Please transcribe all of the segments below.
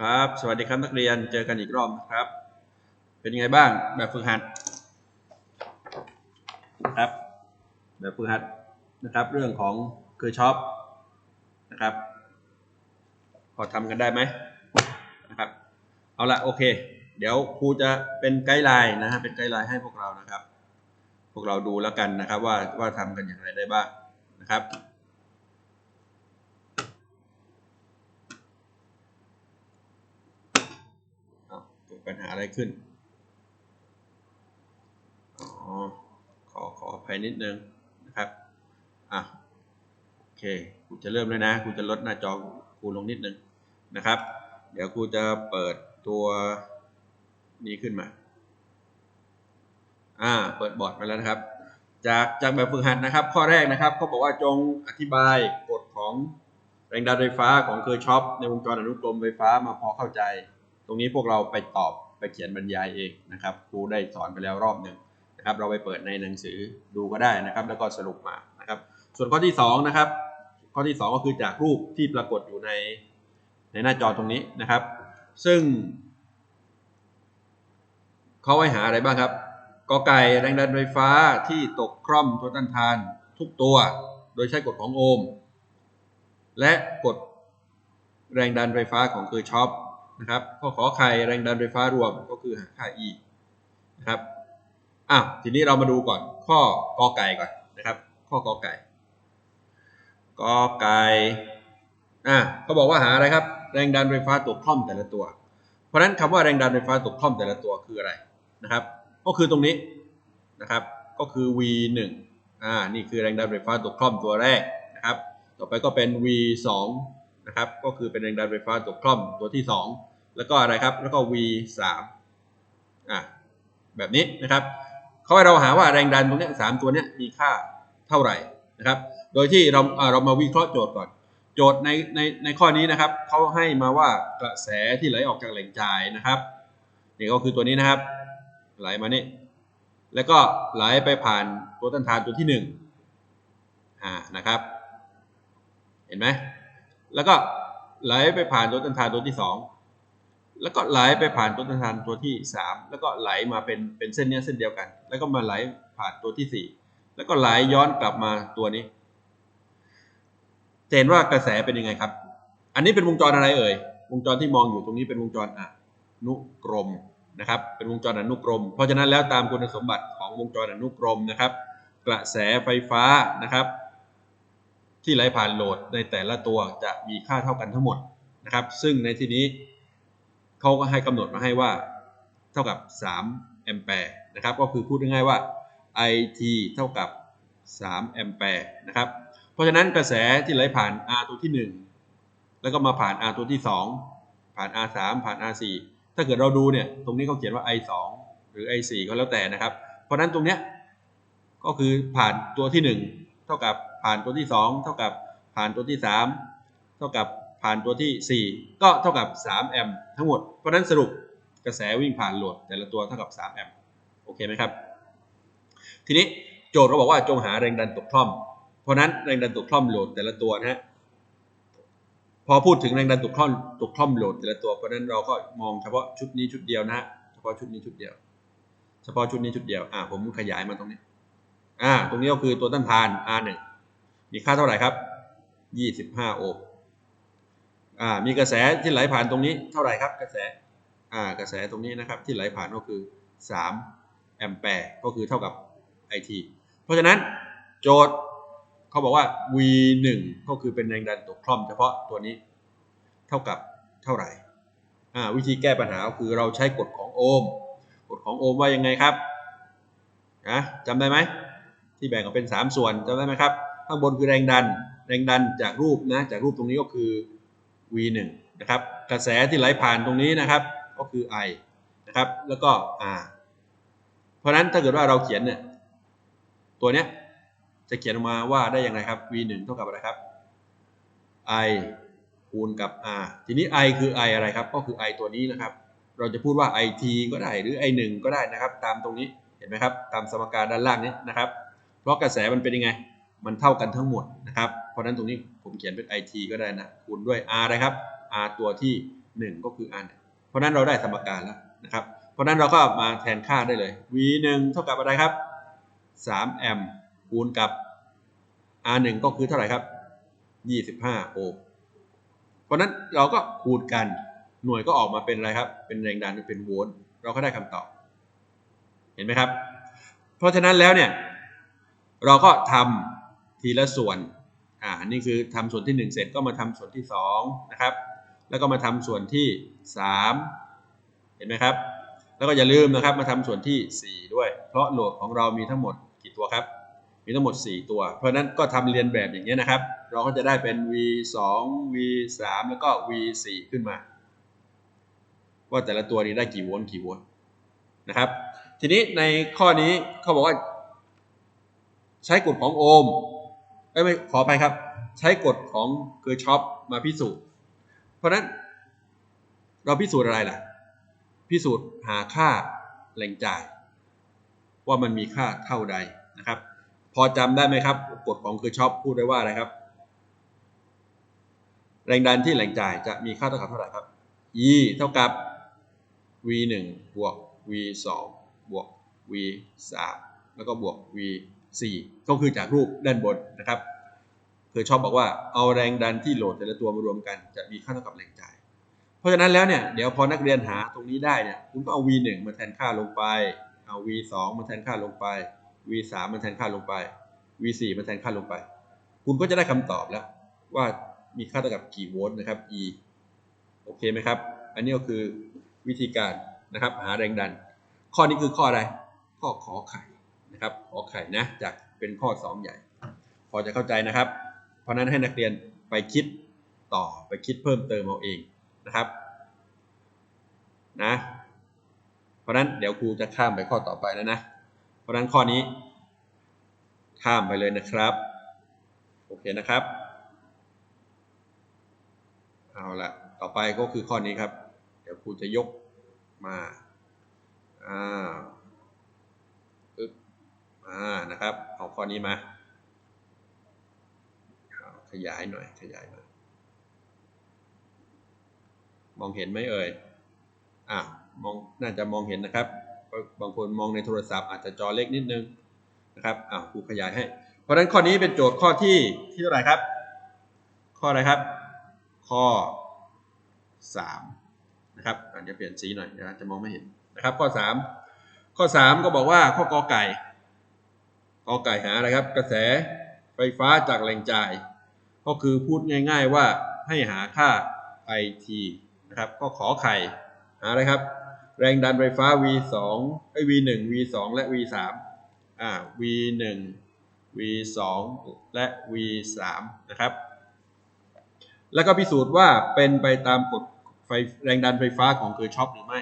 ครับ สวัสดีครับนักเรียน เจอกันอีกรอบนะครับ เป็นยังไงบ้าง แบบฝึกหัดครับ แบบฝึกหัดนะครับ เรื่องของคือช็อปนะครับ พอทำกันได้ไหมนะครับ เอาละโอเค เดี๋ยวครูจะเป็นไกด์ไลน์นะฮะ เป็นไกด์ไลน์ให้พวกเรานะครับ พวกเราดูแล้วกันนะครับ ว่าว่าทำกันอย่างไรได้บ้างนะครับ อ้าวเกิด ปัญหาอะไรขึ้น อ๋อ ขอขออภัยนิดนึงนะครับ อะ โอเคครูจะเริ่มเลยนะครูจะลดหน้าจอครูลงนิดนึงนะครับ เดี๋ยวครูจะเปิดตัวนี้ขึ้นมา อ่า เปิดบอร์ดมาแล้วนะครับ จากจากแบบฝึกหัดนะครับ ข้อแรกนะครับเขาบอกว่าจงอธิบายกฎของแรงดันไฟฟ้าของเคอร์ช็อปในวงจรอนุกรมไฟฟ้ามาพอเข้าใจ ตรงนี้พวกเราไปตอบ เขียนบรรยายเองนะครับครูได้สอนไปแล้วรอบหนึ่งนะครับเราไปเปิดในหนังสือดูก็ได้นะครับ แล้วก็สรุปมานะครับ ส่วนข้อที่สองนะครับข้อที่สองก็คือจากรูปที่ปรากฏอยู่ในในหน้าจอตรงนี้นะครับ ซึ่งเขาไว้หาอะไรบ้างครับกอไก่แรงดันไฟฟ้าที่ตกคร่อมตัวต้านทานทุกตัว โดยใช้กฎของโอห์มและกฎแรงดันไฟฟ้าของคือช็อป นะครับข้อขอไข่แรงดันไฟฟ้ารวมก็คือหาค่า E นะครับอ้าวทีนี้เรามาดูก่อนข้อกอไก่ก่อนนะครับ ข้อกอไก่กอไก่อะเขาบอกว่าหาอะไรครับ แรงดันไฟฟ้าตกคล่อมแต่ละตัว เพราะฉะนั้นคำว่าแรงดันไฟฟ้าตกคล่อมแต่ละตัวคืออะไรนะครับ ก็คือตรงนี้นะครับ ก็คือ V 1อ่านี่คือแรงดันไฟฟ้าตกคล่อมตัวแรกนะครับ ต่อไปก็เป็น V 2 นะครับ ก็คือเป็นแรงดันไฟฟ้าตกคล่อมตัวที่ 2 แล้วก็อะไรครับ แล้วก็ V 3อ่าแบบนี้นะครับเขาให้เราหาว่าแรงดันตรงนี้สามตัวนี้มีค่าเท่าไหร่นะครับ โดยที่เราอ่าเรามาวิเคราะห์โจทย์ก่อน โจทย์ในในในข้อนี้นะครับเขาให้มาว่ากระแสที่ไหลออกจากแหล่งจ่ายนะครับนี่ก็คือตัวนี้นะครับ ไหลมานี่แล้วก็ไหลไปผ่านตัวต้านทานตัวที่หนึ่งอ่านะครับ เห็นไหม แล้วก็ไหลไปผ่านตัวต้นทานตัวที่สองแล้วก็ไหลไปผ่านตัวต้นทานตัวที่สามแล้วก็ไหลมาเป็นเป็นเส้นเนี้ยเส้นเดียวกัน แล้วก็มาไหลผ่านตัวที่สี่แล้วก็ไหลย้อนกลับมาตัวนี้เห็นว่ากระแสเป็นยังไงครับ อันนี้เป็นวงจรอะไรเอ่ย วงจรที่มองอยู่ตรงนี้เป็นวงจรอนุกรมนะครับ เป็นวงจรอนุกรม เพราะฉะนั้นแล้วตามคุณสมบัติของวงจรอนุกรมนะครับ กระแสไฟฟ้านะครับ ที่ไหลผ่านโหลดในแต่ละตัวจะมีค่าเท่ากันทั้งหมดนะครับ ซึ่งในที่นี้เขาก็ให้กำหนดมาให้ว่าเท่ากับ 3 แอมแปร์นะครับ ก็คือพูดง่ายๆว่า IT เท่ากับ 3 แอมแปร์นะครับ เพราะฉะนั้นกระแสที่ไหลผ่าน R ตัวที่ 1 แล้วก็มาผ่าน R ตัวที่ 2 ผ่าน R 3ผ่าน R 4ถ้าเกิดเราดูเนี่ยตรงนี้เขาเขียนว่า I 2หรือ I 4ก็แล้วแต่นะครับ เพราะนั้นตรงเนี้ยก็คือผ่านตัวที่ 1 เท่ากับ ผ่านตัวที่ 2 เท่ากับผ่านตัวที่ 3 เท่ากับผ่านตัวที่ 4 ก็เท่ากับ 3 แอมป์ทั้งหมด เพราะนั้นสรุปกระแสวิ่งผ่านโหลด แต่ละตัวเท่ากับ 3 แอมป์โอเคไหมครับ ทีนี้โจทย์เราบอกว่าจงหาแรงดันตกคล่อม เพราะนั้นแรงดันตกคล่อมโหลดแต่ละตัวนะฮะพอพูดถึงแรงดันตกคล่อมตกคล่อมโหลดแต่ละตัวเพราะฉะนั้นเราก็มองเฉพาะชุดนี้ชุดเดียวนะฮะเฉพาะชุดนี้ชุดเดียว เฉพาะชุดนี้ชุดเดียวอ่าผมขยายมาตรงนี้อ่าตรงนี้ก็คือตัวต้านทาน R1 มีค่าเท่าไหร่ครับ 25 โอห์มอ่ามีกระแสที่ไหลผ่านตรงนี้เท่าไหร่ครับ กระแสอ่ากระแสตรงนี้นะครับที่ไหลผ่านก็คือ 3 แอมแปร์ก็คือเท่ากับ IT เพราะฉะนั้นโจทย์เขาบอกว่า V1 ก็คือเป็นแรงดันตกคล่อมเฉพาะตัวนี้เท่ากับเท่าไหร่อ่าวิธีแก้ปัญหาก็คือเราใช้กฎของโอห์มกฎของโอห์มว่ายังไงครับนะจำได้ไหมที่แบ่งออกเป็น 3 ส่วนจำได้ไหมครับ ข้างบนคือแรงดัน แรงดันจากรูปนะ จากรูปตรงนี้ก็คือ V1 นะครับ กระแสที่ไหลผ่านตรงนี้นะครับ ก็คือ I นะครับ แล้วก็ R เพราะฉะนั้นถ้าเกิดว่าเราเขียนเนี่ย ตัวเนี้ยจะเขียนออกมาว่าได้อยังไงครับ V1 เท่ากับอะไรครับ I คูณกับ R ทีนี้ I คือ I อะไรครับ ก็คือ I ตัวนี้นะครับ เราจะพูดว่า IT ก็ได้หรือ I1 ก็ได้นะครับ ตามตรงนี้ เห็นไหมครับ ตามสมการด้านล่างนี้นะครับ เพราะกระแสมันเป็นยังไง มันเท่ากันทั้งหมดนะครับ เพราะฉะนั้นตรงนี้ผมเขียนเป็น IT ก็ได้นะคูณด้วย R นะครับ R ตัวที่ 1 ก็คือ r เพราะฉะนั้นเราได้สมการแล้วนะครับ เพราะนั้นเราก็มาแทนค่าได้เลย v 1เท่ากับอะไรครับ3แอมป์คูณกับ r 1ก็คือเท่าไหร่ครับ25โอห์มเพราะฉะนั้นเราก็คูณกันหน่วยก็ออกมาเป็นอะไรครับ เป็นแรงดันเป็นโวลต์เราก็ได้คำตอบ เห็นไหมครับ เพราะฉะนั้นแล้วเนี่ย เราก็ทำ ทีละส่วน อ่านี่คือทำส่วนที่ 1 เสร็จก็มาทำส่วนที่2นะครับ แล้วก็มาทำส่วนที่ 3 เห็นไหมครับ แล้วก็อย่าลืมนะครับมาทำส่วนที่ 4 ด้วย เพราะโหลดของเรามีทั้งหมดกี่ตัวครับ มีทั้งหมด 4 ตัว เพราะนั้นก็ทำเรียนแบบอย่างนี้ยนะครับ เราก็จะได้เป็น v 2 v 3แล้วก็ v 4ขึ้นมา ว่าแต่ละตัวนี้ได้กี่โวลต์กี่โวลต์นะครับ ทีนี้ในข้อนี้เขาบอกว่าใช้กฎของโอห์ม เอ้ยไม่ขอไปครับ ใช้กฎของเกอร์ชอปมาพิสูจน์ เพราะฉะนั้นเราพิสูจน์อะไรล่ะ พิสูจน์หาค่าแรงจ่าย ว่ามันมีค่าเท่าใดนะครับ พอจำได้ไหมครับ กฎของเกอร์ชอปพูดไว้ว่าอะไรครับ แรงดันที่แรงจ่ายจะมีค่าเท่ากับเท่าไหร่ครับ E เท่ากับ v 1บวก v 2บวก v 3แล้วก็บวก v 4 ก็คือจากรูปด้านบนนะครับเคยชอบบอกว่าเอาแรงดันที่โหลดแต่ละตัวมารวมกันจะมีค่าเท่ากับแรงจ่าย เพราะฉะนั้นแล้วเนี่ยเดี๋ยวพอนักเรียนหาตรงนี้ได้เนี่ยคุณก็เอา v 1มาแทนค่าลงไป เอา v 2มาแทนค่าลงไป v 3มาแทนค่าลงไป v 4มาแทนค่าลงไป คุณก็จะได้คำตอบแล้วว่ามีค่าเท่ากับกี่โวลต์นะครับ E โอเคไหมครับ อันนี้ก็คือวิธีการนะครับหาแรงดัน ข้อนี้คือข้ออะไร ข้อขอไข่ นะครับขอไข่นะจากเป็นข้อ2ใหญ่ พอจะเข้าใจนะครับ เพราะนั้นให้นักเรียนไปคิดต่อไปคิดเพิ่มเติมเอาเองนะครับนะเพราะนั้นเดี๋ยวครูจะข้ามไปข้อต่อไปแล้วนะ เพราะนั้นข้อนี้ ข้ามไปเลยนะครับ โอเคนะครับ เอาละต่อไปก็คือข้อนี้ครับ เดี๋ยวครูจะยกมาอ่า อ่านะครับ เอาข้อนี้มาขยายหน่อยขยายหน่อยมองเห็นไหมเอ่ยอะมองน่าจะมองเห็นนะครับ บางคนมองในโทรศัพท์อาจจะจอเล็กนิดนึงนะครับอ่าครูขยายให้ เพราะฉะนั้นข้อนี้เป็นโจทย์ข้อที่ที่เท่าไหร่ครับ ข้ออะไรครับ ข้อ3นะครับอาจจะเปลี่ยนสีหน่อยเดี๋ยวจะมองไม่เห็นนะครับ ข้อ 3 ข้อ 3 ก็บอกว่าข้อกอไก่ กอไก่หาอะไรครับ กระแสไฟฟ้าจากแรงจ่าย ก็คือพูดง่ายๆว่าให้หาค่า IT นะครับ ก็ขอไข่หาอะไรครับ แรงดันไฟฟ้า V2 ไอ้ V1 V2 และ V3 อ่า V1 V2 และ V3 นะครับ แล้วก็พิสูจน์ว่าเป็นไปตามกฎไฟแรงดันไฟฟ้าของเคอร์ชอปหรือไม่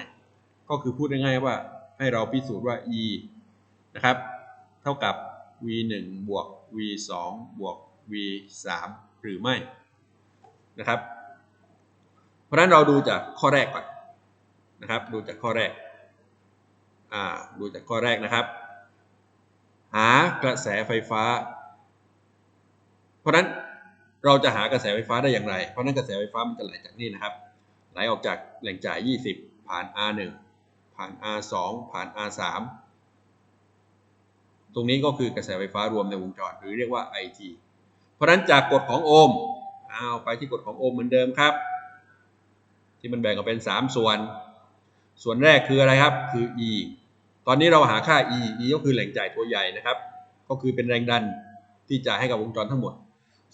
ก็คือพูดง่ายๆว่าให้เราพิสูจน์ว่า E นะครับ เท่ากับ V1 บวก V2 บวก V3 หรือไม่นะครับ เพราะฉะนั้นเราดูจากข้อแรกก่อนนะครับ ดูจากข้อแรกอ่าดูจากข้อแรกนะครับ หากระแสไฟฟ้า เพราะฉะนั้นเราจะหากระแสไฟฟ้าได้อย่างไร เพราะนั้นกระแสไฟฟ้ามันจะไหลจากนี่นะครับ ไหลออกจากแหล่งจ่าย 20 ผ่าน R1 ผ่าน R2 ผ่าน R3 ตรงนี้ก็คือกระแสไฟฟ้ารวมในวงจร หรือเรียกว่า IT เพราะฉะนั้นจากกฎของโอห์มเอาไปที่กฎของโอห์มเหมือนเดิมครับ ที่มันแบ่งออกเป็น 3 ส่วน ส่วนแรกคืออะไรครับคือ E ตอนนี้เราหาค่า E E ก็คือแหล่งจ่ายตัวใหญ่นะครับ ก็คือเป็นแรงดันที่จ่ายให้กับวงจรทั้งหมด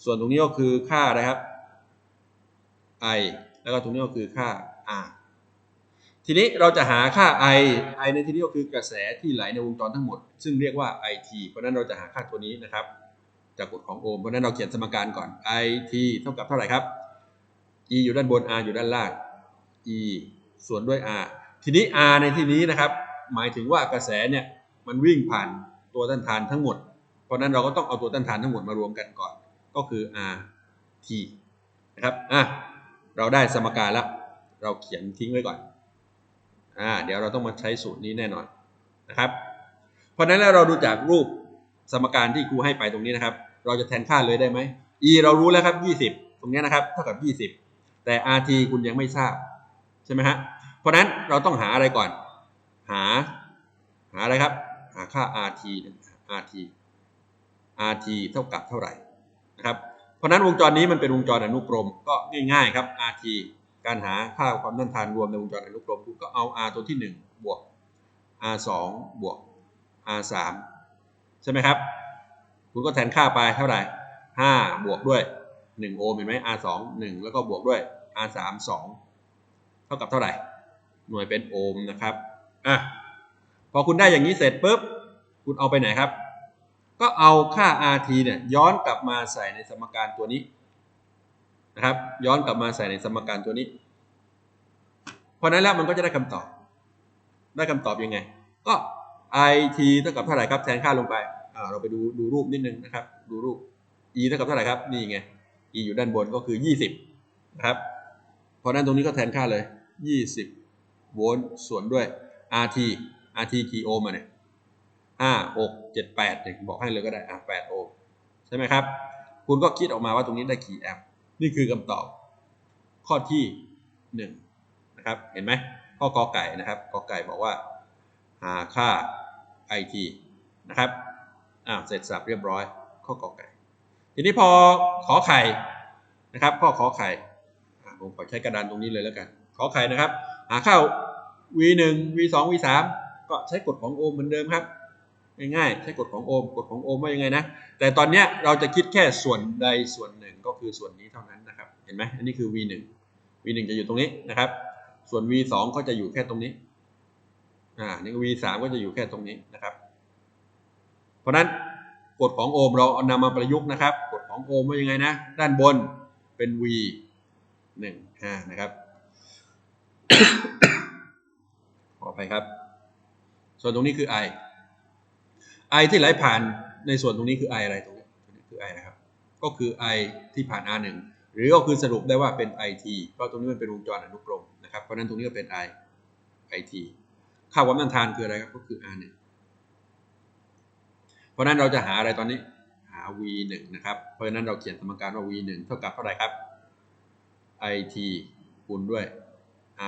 ส่วนตรงนี้ก็คือค่านะครับ I แล้วก็ตรงนี้ก็คือค่า R ทีนี้เราจะหาค่า I I ในที่นี้ก็คือกระแสที่ไหลในวงจรทั้งหมด ซึ่งเรียกว่า IT เพราะนั้นเราจะหาค่าตัวนี้นะครับ จากกฎของโอห์มเพราะนั้นเราเขียนสมการก่อน IT เท่ากับเท่าไหร่ครับ E อยู่ด้านบน R อยู่ด้านล่าง E ส่วนด้วย R ทีนี้ R ในที่นี้นะครับ หมายถึงว่ากระแสเนี่ยมันวิ่งผ่านตัวต้านทานทั้งหมด เพราะนั้นเราก็ต้องเอาตัวต้านทานทั้งหมดมารวมกันก่อน ก็คือ RT นะครับอะเราได้สมการแล้ว เราเขียนทิ้งไว้ก่อน อ่าเดี๋ยวเราต้องมาใช้สูตรนี้แน่นอนนะครับ เพราะฉะนั้นแล้วเราดูจากรูปสมการที่ครูให้ไปตรงนี้นะครับ เราจะแทนค่าเลยได้ไหม E เรารู้แล้วครับ 20 ตรงนี้นะครับ เท่ากับ 20 แต่ RT คุณยังไม่ทราบใช่ไหมฮะเพราะฉะนั้นเราต้องหาอะไรก่อน หา หาอะไรครับ หาค่า RT RT RT เท่ากับเท่าไหร่นะครับเพราะนั้นวงจรนี้มันเป็นวงจรอนุกรมก็ง่ายๆครับ RT การหาค่าความต้านทานรวมในวงจรอนุกรมคุณก็เอา R ตัวที่ 1 บวก R 2บวก R 3ใช่ไหมครับ คุณก็แทนค่าไปเท่าไหร่ 5 บวกด้วย 1 โอห์มเห็นไหม R 2 1 แล้วก็บวกด้วย R 3 2 เท่ากับเท่าไหร่ หน่วยเป็นโอห์มนะครับอะพอคุณได้อย่างนี้เสร็จปุ๊บ คุณเอาไปไหนครับ ก็เอาค่า RT เนี่ยย้อนกลับมาใส่ในสมการตัวนี้ นะครับ ย้อนกลับมาใส่ในสมการตัวนี้ เพราะนั้นแล้วมันก็จะได้คำตอบ ได้คำตอบยังไง ก็ IT เท่ากับเท่าไหร่ครับแทนค่าลงไปเราไปดูดูรูปนิดนึงนะครับ ดูรูป E เท่ากับเท่าไหร่ครับ นี่ไง E อยู่ด้านบนก็คือ 20 นะครับ เพราะนั้นตรงนี้ก็แทนค่าเลย 20 โวลต์ส่วนด้วย RT RT กี่โอห์มอะเนี่ยห้าหกเจ็ดแปดเนี่ยบอกให้เลยก็ได้อะแปดโอห์มใช่ไหมครับ คุณก็คิดออกมาว่าตรงนี้ได้กี่แอมป์ นี่คือคำตอบข้อที่หนึ่งนะครับ เห็นไหมข้อกอไก่นะครับกอไก่บอกว่า หาค่า IT นะครับอ่าเสร็จสับเรียบร้อย ข้อกอไก่ ทีนี้พอขอไข่นะครับ ข้อขอไข่ผมขอใช้กระดานตรงนี้เลยแล้วกัน ขอไข่นะครับ หาค่า V1 V2 V3 ก็ใช้กฎของโอห์มเหมือนเดิมครับ ง่ายๆใช้กฎของโอห์มกฎของโอห์มว่ายังไงนะ แต่ตอนเนี้ยเราจะคิดแค่ส่วนใดส่วนหนึ่งก็คือส่วนนี้เท่านั้นนะครับ เห็นไหมอันนี้คือ V1 V1 จะอยู่ตรงนี้นะครับ ส่วน V2 ก็จะอยู่แค่ตรงนี้ อ่า นี่ V3 ก็จะอยู่แค่ตรงนี้นะครับ เพราะนั้นกฎของโอห์มเราเอานำมาประยุกต์นะครับ กฎของโอห์มว่ายังไงนะ ด้านบนเป็น V 1 5นะครับ ขอไปครับ ส่วนตรงนี้คือ I I ที่ไหลผ่านในส่วนตรงนี้คือ I อะไรตรงนี้คือ I นะครับ ก็คือ I ที่ผ่าน R1 หรือก็คือสรุปได้ว่าเป็น IT เพราะตรงนี้มันเป็นวงจรอนุกรมนะครับเพราะนั้นตรงนี้ก็เป็น I IT ค่าความต้านทานคืออะไรครับก็คือ R1 เพราะฉะนั้นเราจะหาอะไรตอนนี้หา V1 นะครับเพราะฉะนั้นเราเขียนสมการว่า V1 เท่ากับเท่าไหร่ครับ IT คูณด้วย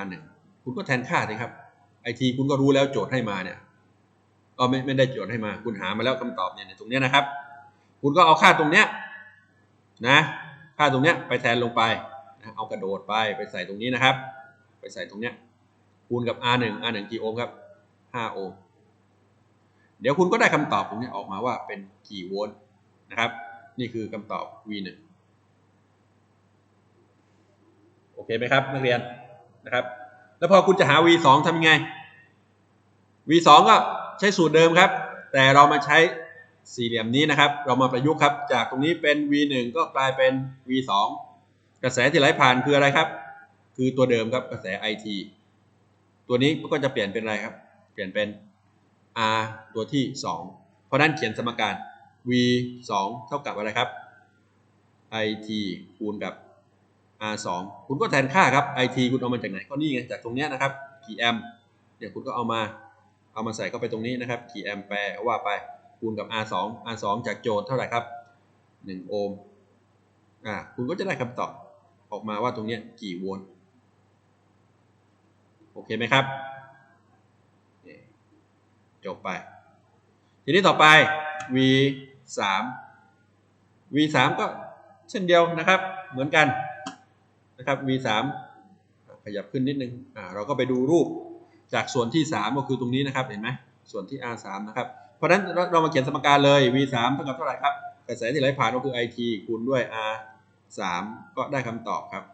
R1 คุณก็แทนค่าสิครับ IT คุณก็รู้แล้วโจทย์ให้มาเนี่ย ก็ไม่ไม่ได้โจทย์ให้มา คุณหามาแล้วคำตอบเนี่ยในตรงนี้นะครับ คุณก็เอาค่าตรงเนี้ยนะ ค่าตรงเนี้ยไปแทนลงไปนะเอากระโดดไปไปใส่ตรงนี้นะครับ ไปใส่ตรงเนี้ยคูณกับ R1 R1 กี่โอห์มครับ5โอห์มเดี๋ยวคุณก็ได้คำตอบตรงนี้ออกมาว่าเป็นกี่โวลต์นะครับ นี่คือคำตอบ V1 โอเคไหมครับนักเรียนนะครับ แล้วพอคุณจะหา V2 ทำยังไง V2 ก็ ใช้สูตรเดิมครับ แต่เรามาใช้สี่เหลี่ยมนี้นะครับ เรามาประยุกต์ครับ จากตรงนี้เป็น V1 ก็กลายเป็น V2 กระแสที่ไหลผ่านคืออะไรครับ คือตัวเดิมครับกระแส IT ตัวนี้ก็จะเปลี่ยนเป็นอะไรครับ เปลี่ยนเป็น R ตัวที่ 2 เพราะนั้นเขียนสมการ V2 เท่ากับอะไรครับ IT คูณกับ R2 คุณก็แทนค่าครับ IT คุณเอามาจากไหนก็นี่ไงจากตรงเนี้ยนะครับกี่แอมป์เดี๋ยวคุณก็เอามา เอามาใส่เข้าไปตรงนี้นะครับกี่แอมแปร์ว่าไปคูณกับ R2 R2 จากโจทย์เท่าไหร่ครับ 1 โอห์มอ่าคุณก็จะได้คำตอบออกมาว่าตรงนี้กี่โวลต์โอเคไหมครับจบไป ทีนี้ต่อไป V 3 V 3ก็เช่นเดียวนะครับ เหมือนกันนะครับ V 3ขยับขึ้นนิดนึงอ่าเราก็ไปดูรูป จากส่วนที่ 3 ก็คือตรงนี้นะครับเห็นไหมส่วนที่ R 3นะครับเพราะฉะนั้นเรามาเขียนสมการเลย V 3เท่ากับเท่าไหร่ครับกระแสที่ไหลผ่านก็คือ IT คูณด้วย R 3ก็ได้คำตอบครับ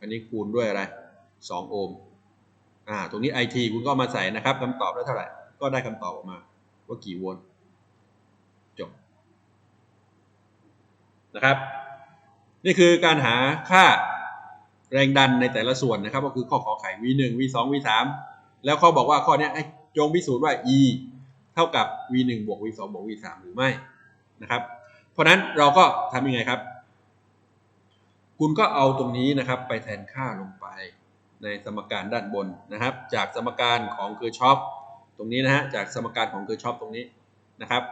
อันนี้คูณด้วยอะไร 2 โอห์มอ่าตรงนี้ IT คุณก็มาใส่นะครับคำตอบได้เท่าไหร่ก็ได้คำตอบออกมาว่ากี่โวลต์จบนะครับ นี่คือการหาค่าแรงดันในแต่ละส่วนนะครับ ก็คือข้อขอไข่ V1 V2 V3 แล้วเขาบอกว่าข้อนี้ให้จงพิสูจน์ว่า E เท่ากับ V1 บวก V2 บวก V3 หรือไม่นะครับ เพราะนั้นเราก็ทำยังไงครับ คุณก็เอาตรงนี้นะครับ ไปแทนค่าลงไปในสมการด้านบนนะครับ จากสมการของเคอร์ชอปตรงนี้นะฮะจากสมการของเคอร์ชอปตรงนี้นะครับ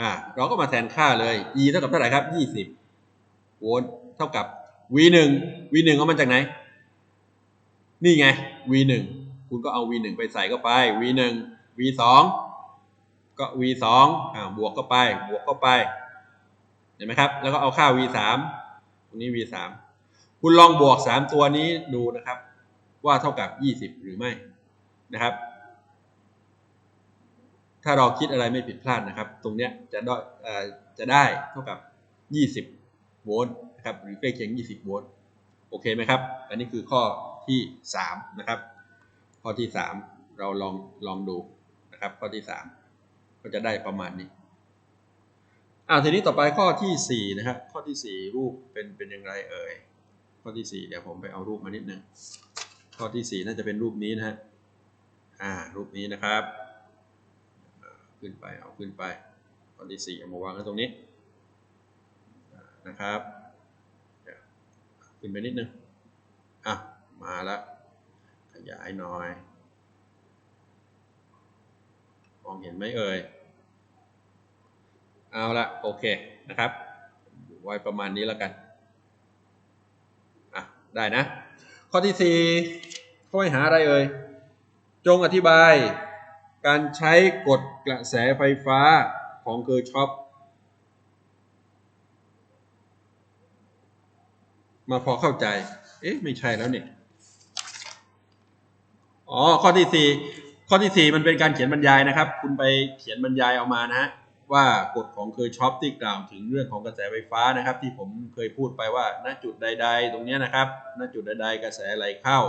อ่าเราก็มาแทนค่าเลย e เท่ากับเท่าไหร่ครับ 20โวลต์เท่ากับ v 1 v 1เอามาจากไหน นี่ไง v 1คุณก็เอา v 1ไปใส่เข้าไป v 1 v 2ก็ v 2อ่าบวกเข้าไป บวกเข้าไป เห็นไหมครับ แล้วก็เอาค่า v 3ตรงนี้ v 3คุณลองบวก 3 ตัวนี้ดูนะครับ ว่าเท่ากับ 20 หรือไม่นะครับ ถ้าเราคิดอะไรไม่ผิดพลาดนะครับ ตรงเนี้ยจะได้เอ่อจะได้เท่ากับ 20 โวลต์นะครับ หรือใกล้เคียง 20 โวลต์ โอเคไหมครับ อันนี้คือข้อ ที่ 3 นะครับ ข้อที่ 3 เราลองลองดูนะครับ ข้อที่ 3 ก็จะได้ประมาณนี้อ่าทีนี้ต่อไปข้อที่ 4 นะครับ ข้อที่ 4 รูปเป็นเป็นอย่างไรเอ่ย ข้อที่ 4 เดี๋ยวผมไปเอารูปมานิดนึงข้อที่ 4 น่าจะเป็นรูปนี้นะฮะอ่า รูปนี้นะครับ ขึ้นไปเอาขึ้นไป ข้อที่ 4 เอามาวางไว้ตรงนี้นะครับเดี๋ยวขึ้นไปนิดนึงอะ มาแล้วขยายหน่อย มองเห็นไหมเอ่ย เอาละโอเคนะครับไว้ประมาณนี้แล้วกันอะได้นะ ข้อที่สี่ข้อให้หาอะไรเอ่ย จงอธิบายการใช้กฎกระแสไฟฟ้าของเคอร์ชอปมาพอเข้าใจ เอ๊ะ ไม่ใช่แล้วเนี่ย อ๋อข้อที่สี่ข้อที่สี่มันเป็นการเขียนบรรยายนะครับ คุณไปเขียนบรรยายเอามานะฮะว่ากฎของเคอร์ชอปที่กล่าวถึงเรื่องของกระแสไฟฟ้านะครับ ที่ผมเคยพูดไปว่าณจุดใด ๆ ตรงเนี้ยนะครับณจุดใด ๆ กระแสไหลเข้า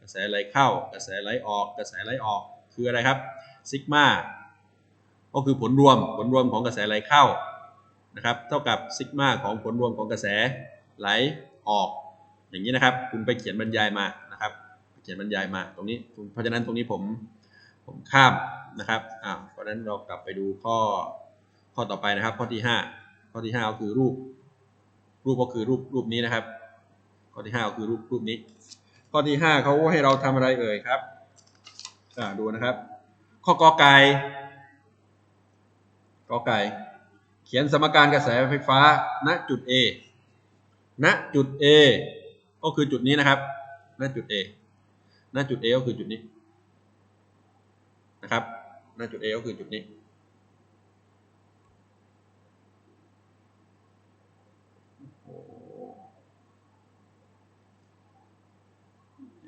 กระแสไหลเข้า กระแสไหลออก กระแสไหลออกคืออะไรครับซิกมาก็คือผลรวมผลรวมของกระแสไหลเข้านะครับ เท่ากับซิกมาของผลรวมของกระแสไหลออก อย่างนี้นะครับ คุณไปเขียนบรรยายมา เขียนบรรยายมาตรงนี้ เพราะฉะนั้นตรงนี้ผมผมข้ามนะครับอ่าเพราะฉะนั้นเรากลับไปดูข้อข้อต่อไปนะครับ ข้อที่ 5 ข้อที่5ก็คือรูป รูปก็คือรูปรูปนี้นะครับ ข้อที่5ก็คือรูปรูปนี้ ข้อที่ 5เขาให้เราทำอะไรเอ่ยครับอ่าดูนะครับ ข้อกอไก่กอไก่เขียนสมการกระแสไฟฟ้า ณจุด A ณจุด A ก็คือจุดนี้นะครับ ณจุด A ณจุด A ก็คือจุดนี้นะครับณจุด A ก็คือจุดนี้โอ้โห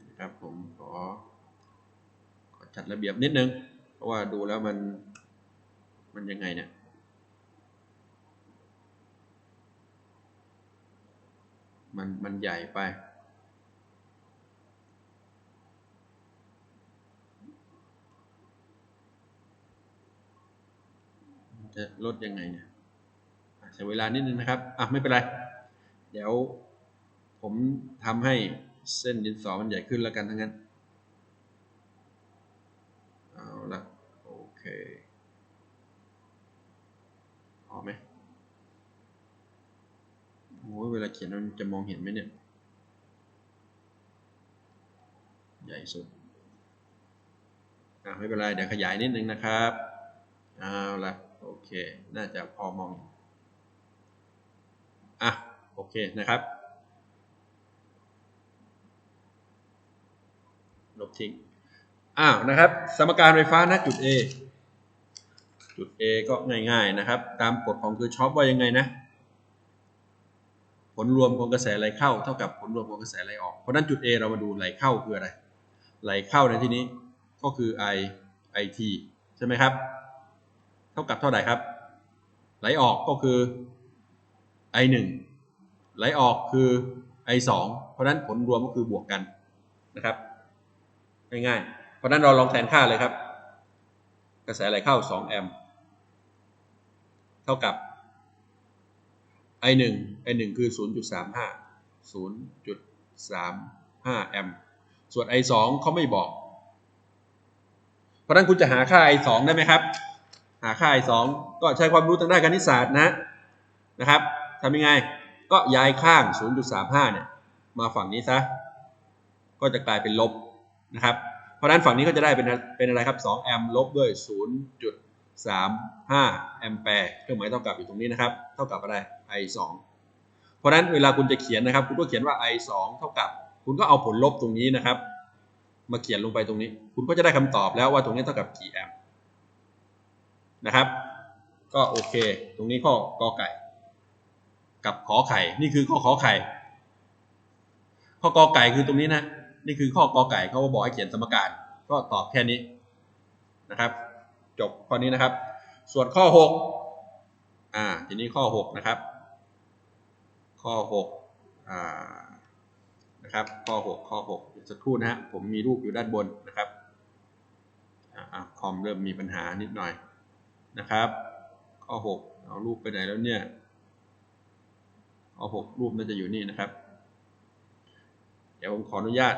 นะครับผมขอขอจัดระเบียบนิดนึง เพราะว่าดูแล้วมัน มันยังไงเนี่ยมันมันใหญ่ไป จะลดยังไงเนี่ยอะใช้เวลานิดนึงนะครับอะไม่เป็นไร เดี๋ยวผมทำให้เส้นดินสอมันใหญ่ขึ้นแล้วกันทั้งนั้น เอาละโอเคพอไหมโอ้ยเวลาเขียนมันจะมองเห็นไหมเนี่ย ใหญ่สุดอะไม่เป็นไร เดี๋ยวขยายนิดนึงนะครับ เอาละ โอเค น่าจะพอมอง อะ โอเคนะครับ ลบทิ้ง อ้าวนะครับ สมการไฟฟ้าณจุด A จุด A ก็ง่ายๆนะครับ ตามกฎของคือชอปว่ายังไงนะ ผลรวมของกระแสไหลเข้า เท่ากับผลรวมของกระแสไหลออก เพราะนั้นจุด A เรามาดูไหลเข้าคืออะไร ไหลเข้าในที่นี้ก็คือ I IT ใช่ไหมครับ เท่ากับเท่าไหร่ครับ ไหลออกก็คือ I 1ไหลออกคือ I 2เพราะนั้นผลรวมก็คือบวกกันนะครับง่ายๆ เพราะนั้นเราลองแทนค่าเลยครับ กระแสไหลเข้า 2 แอมป์เท่ากับ I 1 I 1คือ 0.35 0.35 แอมป์ส่วน I 2เขาไม่บอก เพราะนั้นคุณจะหาค่า I 2ได้ไหมครับ หาค่า I 2ก็ใช้ความรู้ทางด้านคณิตศาสตร์นะนะครับทำยังไงก็ย้ายข้าง 0.35 เนี่ย มาฝั่งนี้ซะ ก็จะกลายเป็นลบนะครับ เพราะนั้นฝั่งนี้ก็จะได้เป็นเป็นอะไรครับ 2 แอมป์ลบด้วย 0.35 แอมแปร์เครื่องหมายเท่ากับอยู่ตรงนี้นะครับ เท่ากับอะไร I 2เพราะฉะนั้นเวลาคุณจะเขียนนะครับ คุณก็เขียนว่า I 2เท่ากับ คุณก็เอาผลลบตรงนี้นะครับ มาเขียนลงไปตรงนี้ คุณก็จะได้คำตอบแล้วว่าตรงนี้เท่ากับกี่แอมป์ นะครับ ก็โอเค ตรงนี้ข้อกอไก่ กับขอไข่ นี่คือข้อขอไข่ ข้อกอไก่คือตรงนี้นะ นี่คือข้อกอไก่เขาบอกให้เขียนสมการ ก็ตอบแค่นี้นะครับ จบข้อนี้นะครับ ส่วนข้อหกอ่า ทีนี้ข้อหกนะครับ ข้อหกอ่า นะครับ ข้อหกข้อหกเดี๋ยวสักครู่นะฮะ ผมมีรูปอยู่ด้านบนนะครับอ่าคอมเริ่มมีปัญหานิดหน่อย นะครับ ข้อหกเอารูปไปไหนแล้วเนี่ย ข้อหกรูปน่าจะอยู่นี่นะครับ เดี๋ยวผมขออนุญาต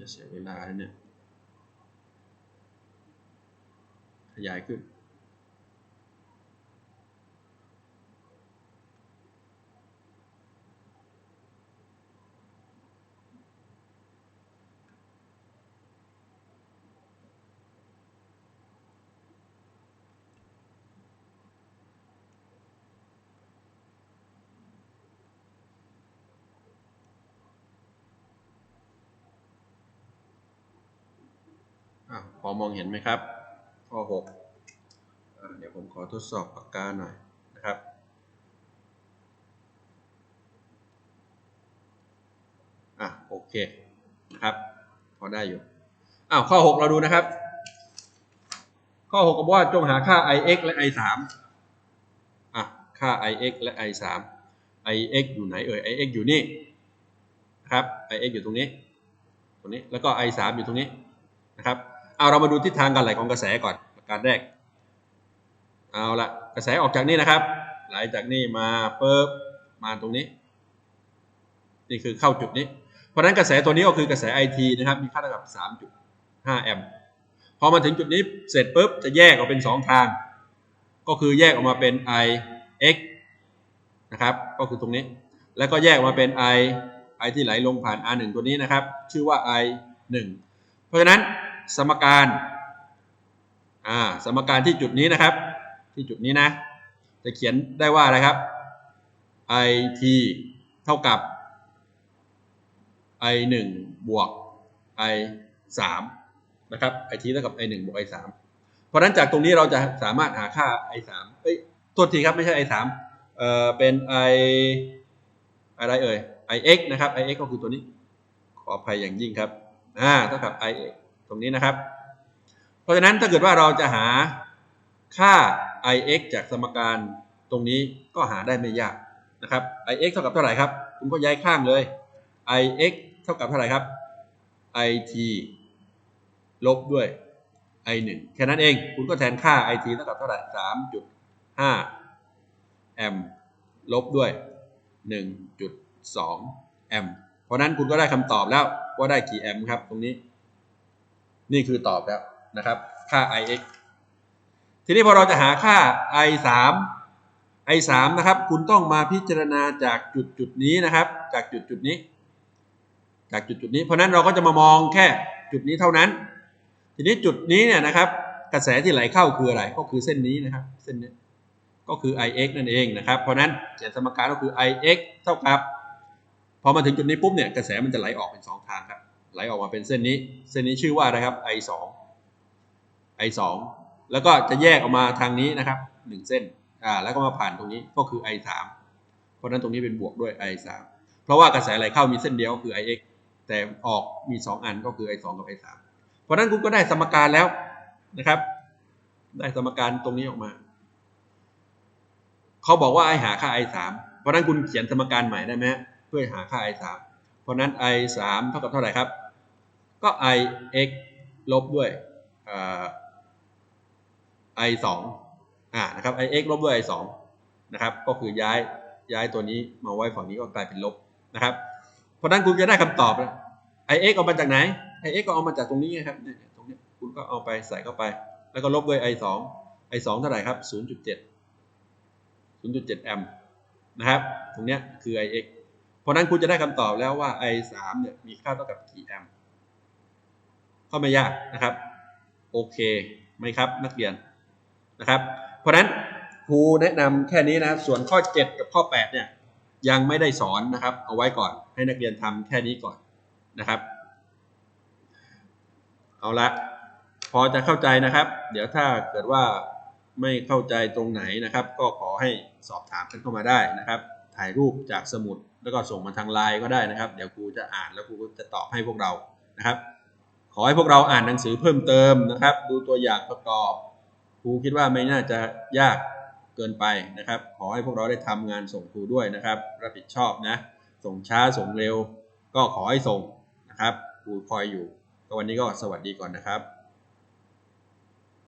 จะเสียเวลาเนี่ย ขยายขึ้น พอมองเห็นไหมครับ ข้อ 6 เดี๋ยวผมขอทดสอบปากกาหน่อยนะครับ อะโอเคนะครับ พอได้อยู่ อ้าวข้อ 6 เราดูนะครับ ข้อ 6 ก็บอกว่าจงหาค่า ix และ i 3อะค่า ix และ i 3 ix อยู่ไหนเอ่ย ix อยู่นี่นครับ ix อยู่ตรงนี้ ตรงนี้ แล้วก็ i 3อยู่ตรงนี้นะครับ เอาเรามาดูทิศทางการไหลของกระแสก่อนประการแรก เอาละกระแสออกจากนี่นะครับ ไหลจากนี่มาปุ๊บมาตรงนี้ นี่คือเข้าจุดนี้ เพราะฉะนั้นกระแสตัวนี้ก็คือกระแส IT นะครับ มีค่าเท่ากับ 3.5 แอมป์พอมาถึงจุดนี้เสร็จปุ๊บจะแยกออกเป็น 2 ทาง ก็คือแยกออกมาเป็น IX นะครับ ก็คือตรงนี้ แล้วก็แยกออกมาเป็น I I ที่ไหลลงผ่าน R1 ตัวนี้นะครับ ชื่อว่า I1 เพราะฉะนั้น สมการอ่าสมการที่จุดนี้นะครับ ที่จุดนี้นะ จะเขียนได้ว่าอะไรครับ IT เท่ากับ I 1บวก I 3นะครับ IT เท่ากับ I 1บวก I 3เพราะฉะนั้นจากตรงนี้เราจะสามารถหาค่า I 3เอ้ยโทษทีครับไม่ใช่ I 3เอ่อเป็น I อะไรเอ่ย IX นะครับ IX ก็คือตัวนี้ ขออภัยอย่างยิ่งครับอ่าเท่ากับ IX ตรงนี้นะครับ เพราะฉะนั้นถ้าเกิดว่าเราจะหาค่า ix จากสมการตรงนี้ก็หาได้ไม่ยากนะครับ ix เท่ากับเท่าไหร่ครับคุณก็ย้ายข้างเลย ix เท่ากับเท่าไหร่ครับ it ลบด้วย i 1แค่นั้นเอง คุณก็แทนค่า it เท่ากับเท่าไหร่3.5แอมป์ลบด้วย 1.2 แอมป์เพราะนั้นคุณก็ได้คำตอบแล้วว่าได้กี่แอมป์ครับตรงนี้ นี่คือตอบแล้วนะครับ ค่า ix ทีนี้พอเราจะหาค่า i 3 i 3นะครับ คุณต้องมาพิจารณาจากจุดจุดนี้นะครับ จากจุดจุดนี้ จากจุดจุดนี้ เพราะนั้นเราก็จะมามองแค่จุดนี้เท่านั้น ทีนี้จุดนี้เนี่ยนะครับ กระแสที่ไหลเข้าคืออะไร ก็คือเส้นนี้นะครับ เส้นนี้ก็คือ ix นั่นเองนะครับ เพราะนั้นเขียนสมการก็คือ ix เท่ากับ พอมาถึงจุดนี้ปุ๊บเนี่ย กระแสมันจะไหลออกเป็นสองทางครับ ไหลออกมาเป็นเส้นนี้ เส้นนี้ชื่อว่าอะไรครับ i 2 i 2 แล้วก็จะแยกออกมาทางนี้นะครับหนึ่งเส้นอ่าแล้วก็มาผ่านตรงนี้ก็คือ i 3 เพราะนั้นตรงนี้เป็นบวกด้วย i 3 เพราะว่ากระแสไหลเข้ามีเส้นเดียวคือ ix แต่ออกมี 2 อันก็คือ i 2 กับ i 3 เพราะนั้นคุณก็ได้สมการแล้วนะครับ ได้สมการตรงนี้ออกมาเขาบอกว่า i หาค่า i 3 เพราะนั้นคุณเขียนสมการใหม่ได้ไหมเพื่อหาค่า i 3 เพราะฉะนั้น i 3 เท่ากับเท่าไหร่ครับ ก็ i x ลบด้วย i 2อ่านะครับ i x ลบด้วย i 2นะครับ ก็คือย้ายย้ายตัวนี้มาไว้ฝั่งนี้ก็กลายเป็นลบนะครับ เพราะนั้นคุณจะได้คำตอบแล้ว i x เอามาจากไหน i x ก็เอามาจากตรงนี้ไงครับเนี่ยตรงนี้คุณก็เอาไปใส่เข้าไป แล้วก็ลบด้วย i 2 i 2เท่าไหร่ครับ 0.7 0.7 แอมป์นะครับ ตรงนี้คือ i x เพราะนั้นคุณจะได้คำตอบแล้วว่า i 3เนี่ยมีค่าเท่ากับกี่แอมป์ ก็ไม่ยากนะครับ โอเคไหมครับนักเรียนนะครับ เพราะฉะนั้นครูแนะนำแค่นี้นะส่วนข้อ 7 กับข้อ 8 เนี่ยยังไม่ได้สอนนะครับ เอาไว้ก่อนให้นักเรียนทำแค่นี้ก่อนนะครับ เอาละพอจะเข้าใจนะครับ เดี๋ยวถ้าเกิดว่าไม่เข้าใจตรงไหนนะครับ ก็ขอให้สอบถามกันเข้ามาได้นะครับ ถ่ายรูปจากสมุดแล้วก็ส่งมาทางไลน์ก็ได้นะครับ เดี๋ยวครูจะอ่านแล้วครูก็จะตอบให้พวกเรานะครับ อให้พวกเราอ่านหนังสือเพิ่มเติมนะครับ ดูตัวอย่างประกอบครูคิดว่าไม่น่าจะยากเกินไปนะครับ ขอให้พวกเราได้ทำงานส่งครูด้วยนะครับ รับผิดชอบนะ ส่งช้าส่งเร็ว ก็ขอให้ส่งนะครับครูคอยอยู่ก็วันนี้ก็สวัสดีก่อนนะครับ